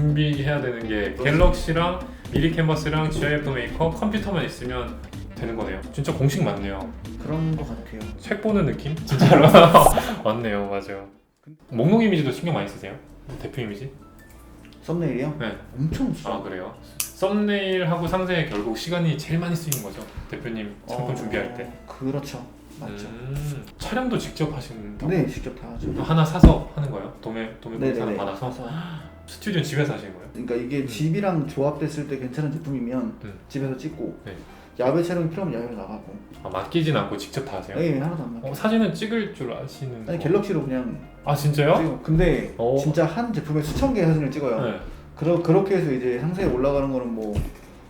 준비해야 되는 게 갤럭시랑 미리 캔버스랑 GIF 메이커 컴퓨터만 있으면 되는 거네요. 진짜 공식 맞네요. 그런 것 같아요. 책 보는 느낌? 진짜로 맞네요, 맞아요. 목록 이미지도 신경 많이 쓰세요? 대표 이미지? 썸네일이요? 네. 엄청 쓰죠. 아 그래요? 썸네일하고 상세에 결국 시간이 제일 많이 쓰이는 거죠. 대표님 상품 어, 준비할 때. 그렇죠. 맞죠. 음, 촬영도 직접 하신다고? 네, 직접 다 하죠. 하나 사서 하는 거예요? 도매 도매 네네네. 공사는 받아서 사서. 스튜디오 집에서 하시는 거예요? 그러니까 이게 음. 집이랑 조합됐을 때 괜찮은 제품이면 음. 집에서 찍고 네. 야외 촬영이 필요하면 야외로 나가고. 아, 맡기진 않고 직접 다 하세요? 네, 하나도 안 맞게. 어, 사진은 찍을 줄 아시는 아니 거? 갤럭시로 그냥 아 진짜요? 찍고. 근데 어. 진짜 한 제품에 수천 개의 사진을 찍어요. 네. 그러, 그렇게 해서 이제 상세에 올라가는 거는 뭐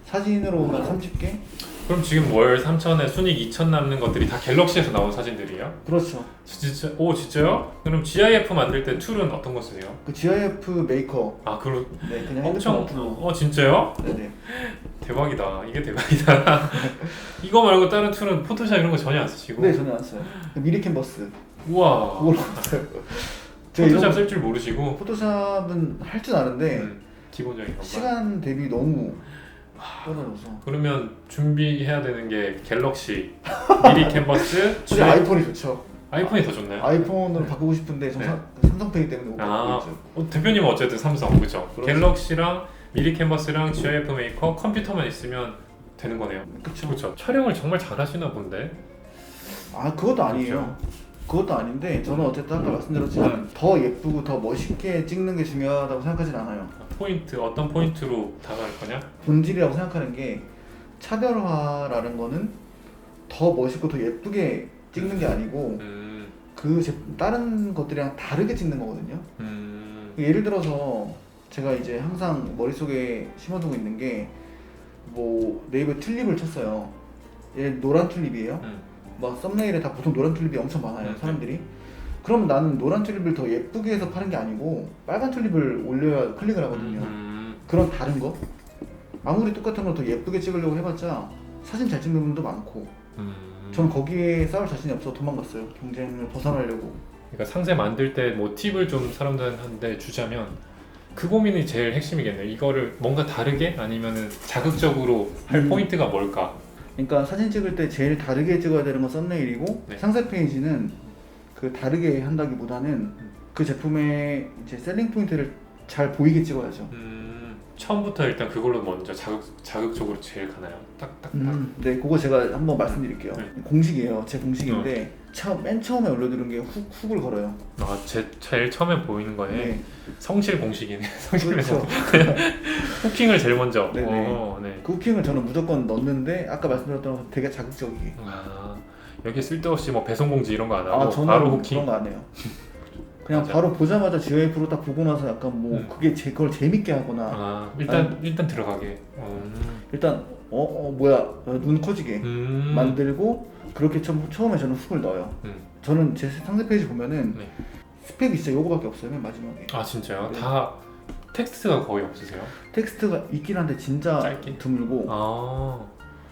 사진으로만 30개? 그럼 지금 월 3천에 순익 2천 남는 것들이 다 갤럭시에서 나온 사진들이에요? 그렇죠. 진짜? 오 진짜요? 그럼 GIF 만들 때 툴은 어떤 거 쓰세요? 그 GIF 메이커. 아 그럼 네, 그냥 엄청 핸드폰 어플로. 어 진짜요? 네네. 대박이다 이게 대박이다 이거 말고 다른 툴은 포토샵 이런 거 전혀 안 쓰시고 네, 전혀 안 써요. 그 미리 캔버스. 우와 그걸로 써요. 제가 포토샵 이런 쓸 줄 모르시고 포토샵은 할 줄 아는데 음, 기본적인 것만 시간 대비 너무 떨어져서. 그러면 준비해야 되는 게 갤럭시, 미리 캔버스, 솔직히 아이폰이 좋죠. 아이폰이 더 좋나요? 아이폰으로 바꾸고 싶은데 전 네. 사- 삼성페이 때문에 못 아, 바꾸고 있죠. 어, 대표님은 어쨌든 삼성 그죠? 그렇죠. 갤럭시랑 미리 캔버스랑 GIF 메이커 컴퓨터만 있으면 되는 거네요. 그쵸. 그렇죠. 촬영을 정말 잘하시나 본데. 아 그것도 아니에요. 그것도 아닌데 저는 어쨌든 아까 말씀드렸지만 음. 더 예쁘고 더 멋있게 찍는 게 중요하다고 생각하진 않아요. 포인트 어떤 포인트로 다가갈 거냐? 본질이라고 생각하는 게 차별화라는 거는 더 멋있고 더 예쁘게 찍는 게 아니고 음, 그 제- 다른 것들이랑 다르게 찍는 거거든요. 음, 예를 들어서 제가 이제 항상 머릿속에 심어두고 있는 게 뭐 네이버에 튤립을 쳤어요. 얘 노란 튤립이에요. 음. 막 썸네일에 다 보통 노란 튤립이 엄청 많아요 음, 사람들이 그럼 나는 노란 튤립을 더 예쁘게 해서 파는 게 아니고 빨간 튤립을 올려야 클릭을 하거든요 음, 그런 다른 거 아무리 똑같은 걸 더 예쁘게 찍으려고 해봤자 사진 잘 찍는 분도 많고 음. 저는 거기에 싸울 자신이 없어 도망갔어요 경쟁을 벗어나려고 그러니까 상세 만들 때 뭐 팁을 좀 사람들한테 주자면 그 고민이 제일 핵심이겠네요. 이거를 뭔가 다르게 아니면은 자극적으로 할 음. 포인트가 뭘까? 그러니까 사진 찍을 때 제일 다르게 찍어야 되는 건 썸네일이고 네. 상세 페이지는 그 다르게 한다기보다는 그 제품의 이제 셀링 포인트를 잘 보이게 찍어야죠. 음, 처음부터 일단 그걸로 먼저 자극 자극적으로 제일 가나요? 딱딱딱. 음, 네, 그거 제가 한번 말씀드릴게요. 네. 공식이에요. 제 공식인데 처음 맨 처음에 올려드린 게 훅, 훅을 걸어요. 아, 제 제일 처음에 보이는 거에 네, 성실 공식이네. 성실에서 그렇죠. 후킹을 제일 먼저. 네네. 어, 네. 그 후킹을 저는 무조건 넣는데 아까 말씀드렸던 것처럼 되게 자극적이게. 아, 여기 쓸데없이 뭐 배송 공지 이런 거 안 하고 아, 저는 바로 후킹. 그런 거 안 해요. 그냥 맞아. 바로 보자마자 GIF로 딱 보고 나서 약간 뭐 음. 그게 제 그걸 재밌게 하거나 아, 일단 일단 들어가게. 음. 일단 어, 어 뭐야 어, 눈 커지게 음. 만들고 그렇게 처음, 처음에 저는 훅을 넣어요. 음. 저는 제 상세 페이지 보면은 네. 스펙이 진짜 요거밖에 없어요. 맨 마지막에. 아 진짜요? 네. 다 텍스트가 거의 없으세요? 텍스트가 있긴 한데 진짜 짧게? 드물고 아,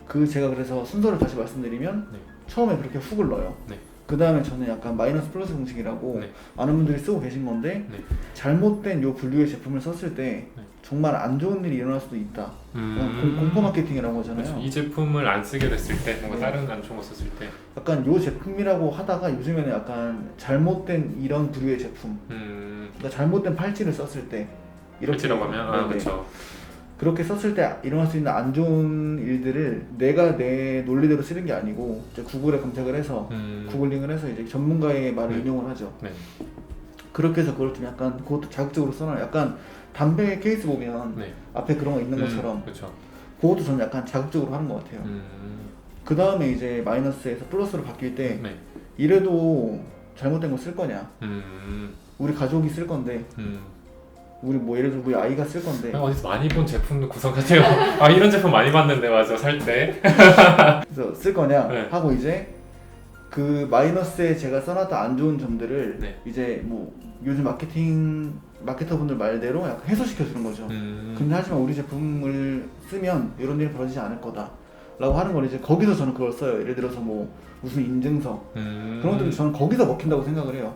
그 제가 그래서 순서를 다시 말씀드리면 네. 처음에 그렇게 훅을 넣어요. 네. 그 다음에 저는 약간 마이너스 플러스 공식이라고 네. 많은 분들이 쓰고 계신 건데 네. 잘못된 요 분류의 제품을 썼을 때 네. 정말 안 좋은 일이 일어날 수도 있다. 음. 공- 공포 마케팅이라고 하잖아요. 그렇죠. 이 제품을 안 쓰게 됐을 때, 뭔가 네. 다른 안 좋은 거 썼을 때, 약간 요 제품이라고 하다가 요즘에는 약간 잘못된 이런 부류의 제품, 음, 그러니까 잘못된 팔찌를 썼을 때 이렇게라고 하면, 아, 네 네. 그렇죠. 그렇게 썼을 때 일어날 수 있는 안 좋은 일들을 내가 내 논리대로 쓰는 게 아니고 이제 구글에 검색을 해서 음, 구글링을 해서 이제 전문가의 말을 네. 인용을 하죠. 네. 그렇게 해서 그걸 좀 약간 그것도 자극적으로 써놔요. 약간 담배 케이스 보면 네. 앞에 그런 거 있는 음, 것처럼 그렇죠. 그것도 저는 약간 자극적으로 하는 것 같아요. 음, 그 다음에 이제 마이너스에서 플러스로 바뀔 때 네. 이래도 잘못된 거 쓸 거냐? 음, 우리 가족이 쓸 건데 음. 우리 뭐 예를 들어 우리 아이가 쓸 건데 그냥 어디서 많이 본 제품 구성 같아요. 아 이런 제품 많이 봤는데 맞아 살 때. 그래서 쓸 거냐 네. 하고 이제 그 마이너스에 제가 써놨던 안 좋은 점들을 네. 이제 뭐 요즘 마케팅 마케터 분들 말대로 약간 해소시켜 주는 거죠. 음, 근데 하지만 우리 제품을 쓰면 이런 일이 벌어지지 않을 거다. 라고 하는 걸 이제 거기서 저는 그걸 써요. 예를 들어서 뭐 무슨 인증서 음, 그런 것들이 저는 거기서 먹힌다고 생각을 해요.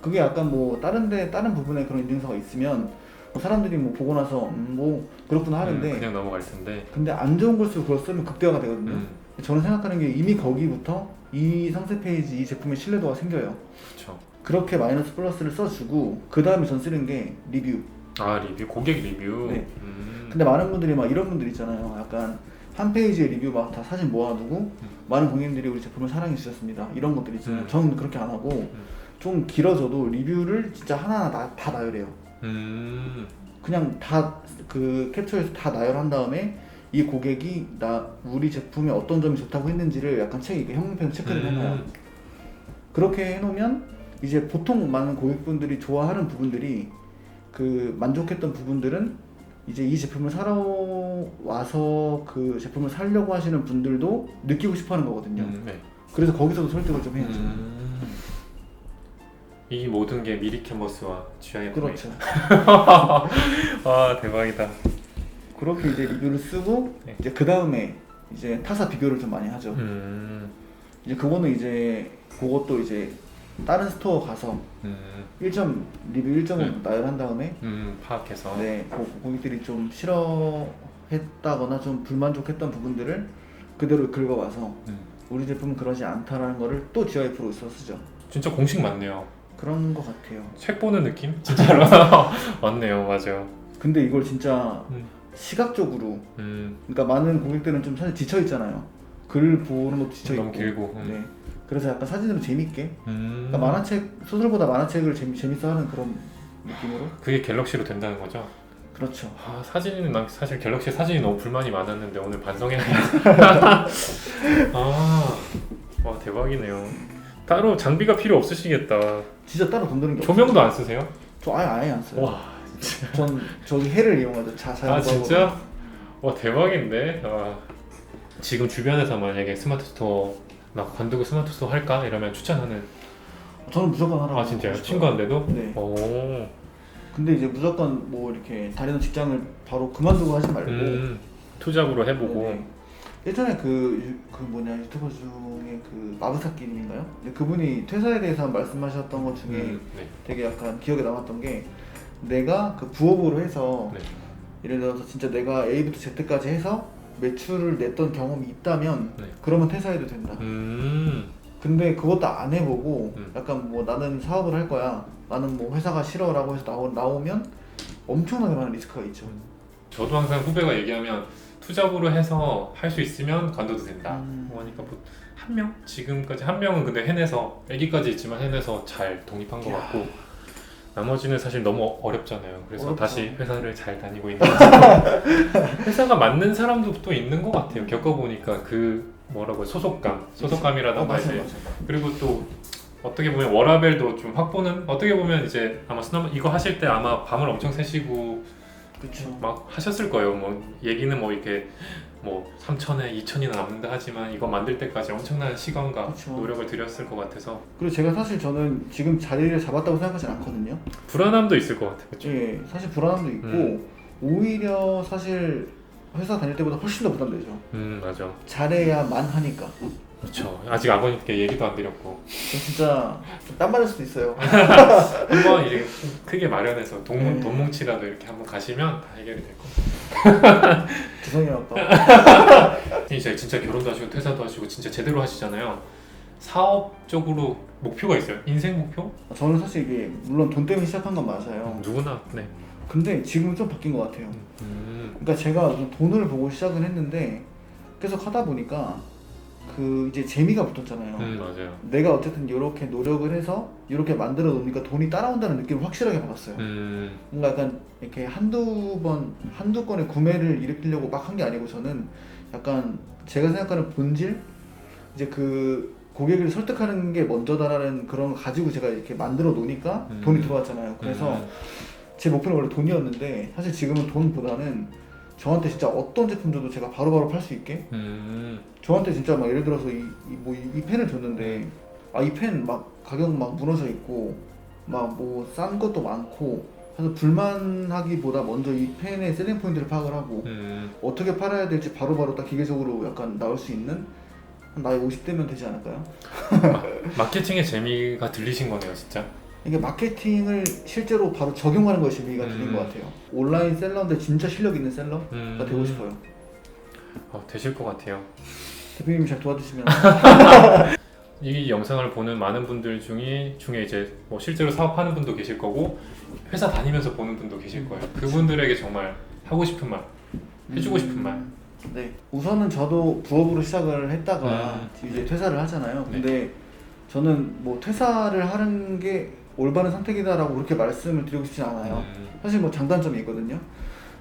그게 약간 뭐 다른 데 다른 부분에 그런 인증서가 있으면 사람들이 뭐 보고 나서 음, 뭐 그렇구나 하는데 음, 그냥 넘어갈 텐데. 근데 안 좋은 걸수록 그걸 쓰면 극대화가 되거든요. 음, 저는 생각하는 게 이미 거기부터 이 상세 페이지 이 제품의 신뢰도가 생겨요. 그렇죠. 그렇게 마이너스 플러스를 써주고 그 다음에 전 쓰는 게 리뷰. 아 리뷰 고객 리뷰. 네. 음. 근데 많은 분들이 막 이런 분들 있잖아요. 약간 한 페이지에 리뷰 막 다 사진 모아두고 많은 고객님들이 우리 제품을 사랑해 주셨습니다. 이런 것들 있잖아요. 음. 저는 그렇게 안 하고 좀 길어져도 리뷰를 진짜 하나하나 다, 다 나열해요. 음. 그냥 다 그 캡처해서 다 나열한 다음에 이 고객이 나 우리 제품에 어떤 점이 좋다고 했는지를 약간 책 형평 체크를 해놔요. 음. 그렇게 해놓으면 이제 보통 많은 고객분들이 좋아하는 부분들이 그 만족했던 부분들은 이제 이 제품을 사러 와서 그 제품을 사려고 하시는 분들도 느끼고 싶어 하는 거거든요. 음, 네. 그래서 거기서도 설득을 좀 해야죠. 음. 이 모든 게 미리 캔버스와 GI 그렇죠. 아 대박이다. 그렇게 이제 리뷰를 쓰고 네. 이제 그 다음에 이제 타사 비교를 좀 많이 하죠. 음. 이제 그거는 이제 그것도 이제 다른 스토어 가서 음. 1점 리뷰 1점을 네. 나열한 다음에 음. 파악해서. 네 고, 고객들이 좀 싫어했다거나 좀 불만족했던 부분들을 그대로 긁어와서 음. 우리 제품은 그러지 않다라는 거를 또 GIF로 써 쓰죠. 진짜 공식 맞네요. 그런 거 같아요. 책 보는 느낌? 진짜로 맞네요, 맞아요. 근데 이걸 진짜 음. 시각적으로 음. 그러니까 많은 고객들은 좀 사실 지쳐 있잖아요. 글 보는 것도 지쳐 있고. 너무 길고. 음. 네. 그래서 약간 사진으로 재밌게. 음. 그러니까 만화책 소설보다 만화책을 재미 재밌어하는 그런 느낌으로. 그게 갤럭시로 된다는 거죠? 그렇죠. 아 사진은 난 사실 갤럭시 사진이 너무 불만이 많았는데 오늘 반성해야겠다. 아, 와 대박이네요. 따로 장비가 필요 없으시겠다. 진짜 따로 돈 드는 게 조명도 안 쓰세요? 없어요. 저 아예 아예 안 써요. 와, 전 저기 해를 이용하죠. 자 자연 아 진짜? 와 대박인데. 아, 지금 주변에서 만약에 스마트 스토어 나 관두고 스마트 스토어 할까 이러면 추천하는. 저는 무조건 하라고. 아 진짜요? 하고 싶어요. 친구한테도? 네. 오. 근데 이제 무조건 뭐 이렇게 다니는 직장을 바로 그만두고 하지 말고. 음. 투잡으로 해보고. 네. 예전에 그, 유- 그 뭐냐 유튜버 중에 그 마브사키님인가요? 근데 그분이 퇴사에 대해서 말씀하셨던 것 중에 음, 네. 되게 약간 기억에 남았던 게 내가 그 부업으로 해서 네. 예를 들어서 진짜 내가 A부터 Z까지 해서 매출을 냈던 경험이 있다면 네. 그러면 퇴사해도 된다. 음. 근데 그것도 안 해보고 음. 약간 뭐 나는 사업을 할 거야. 나는 뭐 회사가 싫어라고 해서 나오, 나오면 엄청나게 많은 리스크가 있죠. 저도 항상 후배가 얘기하면 투잡으로 해서 할 수 있으면 관둬도 된다. 음. 뭐 하니까 뭐 한 명? 지금까지 한 명은 근데 해내서 아기까지 있지만 해내서 잘 독립한 것 야. 같고 나머지는 사실 너무 어렵잖아요. 그래서 어렵죠. 다시 회사를 잘 다니고 있는. 회사가 맞는 사람도 또 있는 것 같아요. 겪어보니까 그 뭐라고? 소속감, 어, 소속감이라던가 맞아요, 이제. 그리고 또 어떻게 보면 워라벨도 좀 확보는 어떻게 보면 이제 아마 스노 이거 하실 때 아마 밤을 엄청 새시고 그렇죠. 막 하셨을 거예요. 뭐 얘기는 뭐 이렇게 뭐 3천에 2천이나 남는다 하지만 이거 만들 때까지 엄청난 시간과 그쵸. 노력을 들였을 것 같아서 그리고 제가 사실 저는 지금 자리를 잡았다고 생각하진 않거든요. 불안함도 있을 것 같아요. 그쵸? 예, 사실 불안함도 있고 음. 오히려 사실 회사 다닐 때보다 훨씬 더 부담되죠. 음 맞아. 잘해야만 하니까. 그렇죠. 아직 아버님께 얘기도 안 드렸고 저 진짜 땀 맞을 수도 있어요. 한번 이제 좀 크게 마련해서 돈, 네. 돈 뭉치라도 이렇게 한번 가시면 다 해결이 될 겁니다. 죄송해요, 아빠. 진짜 진짜 결혼도 하시고 퇴사도 하시고 진짜 제대로 하시잖아요. 사업적으로 목표가 있어요. 인생 목표? 저는 사실 이게 물론 돈 때문에 시작한 건 맞아요. 누구나 네. 근데 지금은 좀 바뀐 것 같아요. 음, 그러니까 제가 좀 돈을 보고 시작을 했는데 계속 하다 보니까 그 이제 재미가 붙었잖아요. 음 맞아요. 내가 어쨌든 이렇게 노력을 해서 이렇게 만들어 놓으니까 돈이 따라온다는 느낌을 확실하게 받았어요. 음 뭔가 약간 이렇게 한두 번, 한두 건의 구매를 일으키려고 막 한 게 아니고 저는 약간 제가 생각하는 본질? 이제 그 고객을 설득하는 게 먼저다라는 그런 거 가지고 제가 이렇게 만들어 놓으니까 음. 돈이 들어왔잖아요. 그래서 음, 제 목표는 원래 돈이었는데 사실 지금은 돈보다는 저한테 진짜 어떤 제품 줘도 제가 바로바로 팔 수 있게 음, 저한테 진짜 막 예를 들어서 이 뭐 이 펜을 줬는데 아 이 펜 막 가격 막 무너져 있고 막 뭐 싼 것도 많고 그래서 불만하기보다 먼저 이 펜의 셀링 포인트를 파악을 하고 음. 어떻게 팔아야 될지 바로바로 딱 기계적으로 약간 나올 수 있는 한 나이 50대면 되지 않을까요? 마케팅의 재미가 들리신 거네요, 진짜. 이게 마케팅을 실제로 바로 적용하는 것이 의미가 드는 음. 것 같아요. 온라인 셀러인데 진짜 실력 있는 셀러가 음. 되고 싶어요. 어, 되실 것 같아요. 대표님이 잘 도와주시면 이 영상을 보는 많은 분들 중에 중에 이제 뭐 실제로 사업하는 분도 계실 거고 회사 다니면서 보는 분도 계실 거예요. 그분들에게 정말 하고 싶은 말, 해주고 싶은 말. 네. 우선은 저도 부업으로 시작을 했다가 음. 이제 퇴사를 하잖아요. 네. 근데 저는 뭐 퇴사를 하는 게 올바른 선택이다라고 그렇게 말씀을 드리고 싶진 않아요. 음, 사실 뭐 장단점이 있거든요.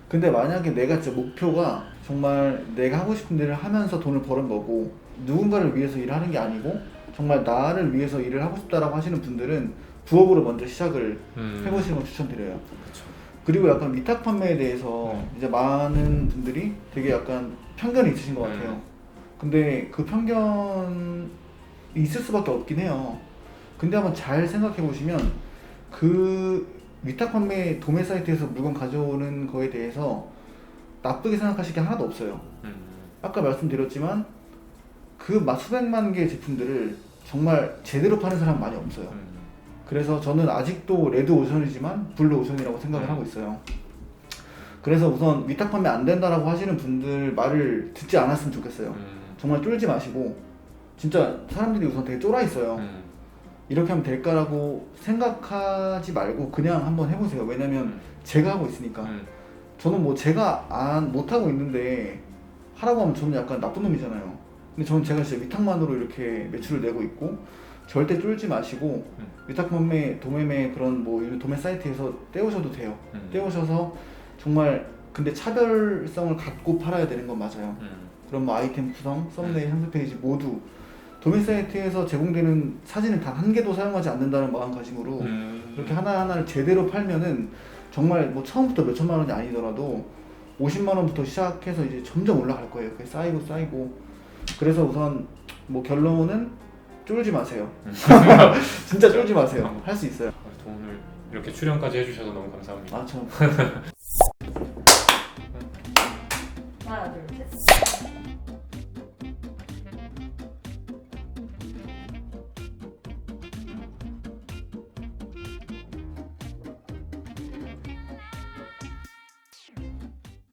근데 만약에 내가 진짜 목표가 정말 내가 하고 싶은 일을 하면서 돈을 버는 거고 누군가를 위해서 일을 하는 게 아니고 정말 나를 위해서 일을 하고 싶다라고 하시는 분들은 부업으로 먼저 시작을 음. 해보시는 걸 추천드려요. 그쵸. 그리고 약간 위탁 판매에 대해서 음. 이제 많은 분들이 되게 약간 편견이 있으신 것 같아요. 음. 근데 그 편견이 있을 수밖에 없긴 해요. 근데 한번 잘 생각해 보시면 그 위탁 판매 도매 사이트에서 물건 가져오는 거에 대해서 나쁘게 생각하실 게 하나도 없어요. 음, 아까 말씀드렸지만 그막 수백만 개의 제품들을 정말 제대로 파는 사람 많이 없어요. 음, 그래서 저는 아직도 레드 오션이지만 블루 오션이라고 생각을 음. 하고 있어요. 그래서 우선 위탁 판매 안 된다라고 하시는 분들 말을 듣지 않았으면 좋겠어요. 음, 정말 쫄지 마시고 진짜 사람들이 우선 되게 쫄아 있어요. 음, 이렇게 하면 될까라고 생각하지 말고 그냥 한번 해보세요. 왜냐면 음, 제가 하고 있으니까. 음, 저는 뭐 제가 안 못하고 있는데 하라고 하면 저는 약간 나쁜 놈이잖아요. 근데 저는 제가 진짜 위탁만으로 이렇게 매출을 내고 있고 절대 쫄지 마시고 음. 위탁 판매, 도매매 그런 뭐 이런 도매 사이트에서 떼오셔도 돼요. 음, 떼오셔서 정말 근데 차별성을 갖고 팔아야 되는 건 맞아요. 음, 그럼 뭐 아이템 구성, 썸네일, 상세 페이지 모두 도매 사이트에서 제공되는 사진을 단 한 개도 사용하지 않는다는 마음가짐으로 음, 그렇게 하나하나를 제대로 팔면은 정말 뭐 처음부터 몇 천만 원이 아니더라도 50만 원부터 시작해서 이제 점점 올라갈 거예요. 그게 쌓이고 쌓이고. 그래서 우선 뭐 결론은 쫄지 마세요. 음. 진짜 쫄지 마세요. 할 수 있어요. 아, 오늘 이렇게 출연까지 해주셔서 너무 감사합니다. 아, 저 하나 둘 셋.